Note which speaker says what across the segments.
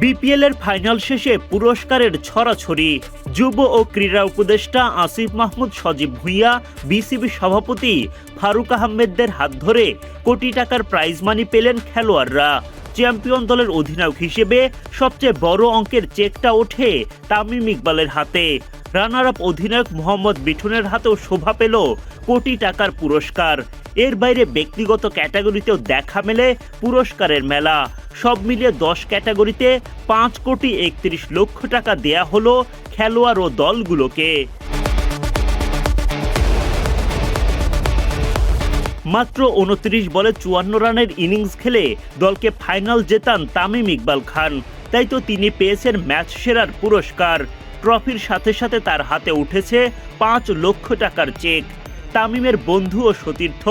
Speaker 1: BPL এর final শেষে পুরস্কারের ছড়াছড়ি। যুব ও ক্রীড়া উপদেষ্টা আসিফ মাহমুদ, সজীব ভুইয়া, বিসিবি সভাপতি ফারুক আহমেদদের হাত ধরে কোটি টাকার প্রাইজ মানি পেলেন খেলোয়াড়রা। চ্যাম্পিয়ন দলের অধিনায়ক হিসেবে সবচেয়ে বড় অঙ্কের চেকটা ওঠে তামিম ইকবালের হাতে। রানার আপ অধিনায়ক মোহাম্মদ বিঠুনের হাতেও শোভা পেল কোটি টাকার পুরস্কার। এর বাইরে ব্যক্তিগত ক্যাটাগরিতেও দেখা মেলে পুরস্কারের মেলা। সব মিলিয়ে দশ ক্যাটাগরিতে পাঁচ কোটি একত্রিশ লক্ষ টাকা দেয়া হলো খেলোয়াড় ও দলগুলোকে। মাত্র উনত্রিশ বলে চুয়ান্ন রানের ইনিংস খেলে দলকে ফাইনাল জেতান তামিম ইকবাল খান। তাই তো তিনি পেয়েছেন ম্যাচ সেরার পুরস্কার। ট্রফির সাথে সাথে তার হাতে উঠেছে পাঁচ লক্ষ টাকার চেক। তামিমের বন্ধু ও সতীর্থ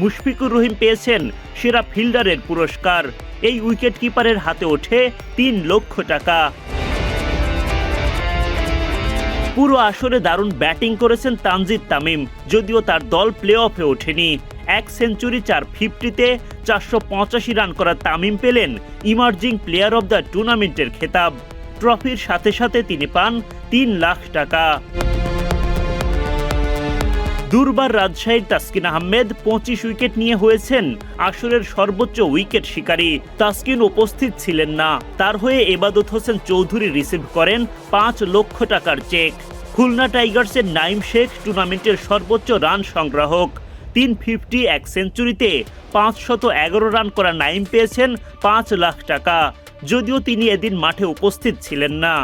Speaker 1: মুশফিকুর রহিম পেয়েছেন সেরা ফিল্ডারের পুরস্কার। এই উইকেট কিপারের হাতে ওঠে তিন লক্ষ টাকা। পুরো আসরে দারুণ ব্যাটিং করেছেন তানজিদ তামিম, যদিও তার দল প্লে অফে ওঠেনি। এক সেঞ্চুরি চার ফিফটিতে চারশো পঁচাশি রান করা তামিম পেলেন ইমার্জিং প্লেয়ার অব দ্য টুর্নামেন্টের খেতাব। ট্রফির সাথে সাথে তিনি পান তিন লাখ টাকা। দুর্বার রাজশাহীর তাসকিন আহমেদ পঁচিশ উইকেট নিয়ে হয়েছেন আসরের সর্বোচ্চ উইকেট শিকারী। তাসকিন উপস্থিত ছিলেন না। তার হয়ে এবাদত হোসেন চৌধুরী রিসিভ করেন পাঁচ লক্ষ টাকার চেক। খুলনা টাইগার্সের নাইম শেখ টুর্নামেন্টের সর্বোচ্চ রান সংগ্রাহক। তিন ফিফটি এক সেঞ্চুরিতে পাঁচশত এগারো রান করা নাইম পেয়েছেন পাঁচ লাখ টাকা। যদিও তিনি এদিন মাঠে উপস্থিত ছিলেন না।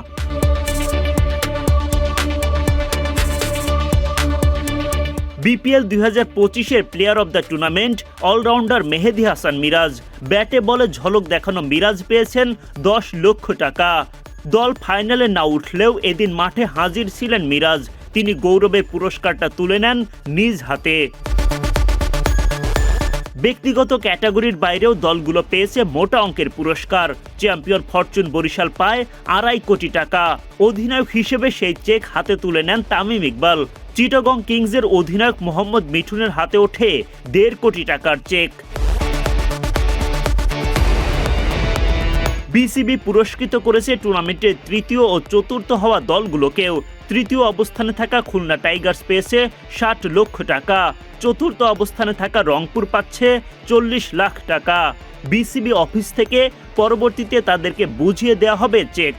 Speaker 1: বিপিএল দুই হাজার পঁচিশের player of the tournament allrounder Mehedi Hasan Miraz. ব্যাটে বলে ঝলক দেখানো মিরাজ পেয়েছেন দশ লক্ষ টাকা। দল ফাইনালে না উঠলেও এদিন মাঠে হাজির ছিলেন মিরাজ। তিনি গৌরবের পুরস্কারটা তুলে নেন নিজ হাতে। ব্যক্তিগত ক্যাটাগরির বাইরেও দলগুলো পেয়েছে মোটা অঙ্কের পুরস্কার। চ্যাম্পিয়ন ফরচুন বরিশাল পায় আড়াই কোটি টাকা। অধিনায়ক হিসেবে সেই চেক হাতে তুলে নেন তামিম ইকবাল। চিটাগং কিংসের অধিনায়ক মোহাম্মদ মিঠুনের হাতে ওঠে দেড় কোটি টাকার চেক। বিসিবি পুরস্কৃত করেছে টুর্নামেন্টে তৃতীয় ও চতুর্থ হওয়া দলগুলোকেও। তৃতীয় অবস্থানে থাকা খুলনা টাইগার্স পেয়েছে ষাট লক্ষ টাকা। চতুর্থ অবস্থানে থাকা রংপুর পাচ্ছে চল্লিশ লাখ টাকা। বিসিবি অফিস থেকে পরবর্তীতে তাদেরকে বুঝিয়ে দেওয়া হবে চেক।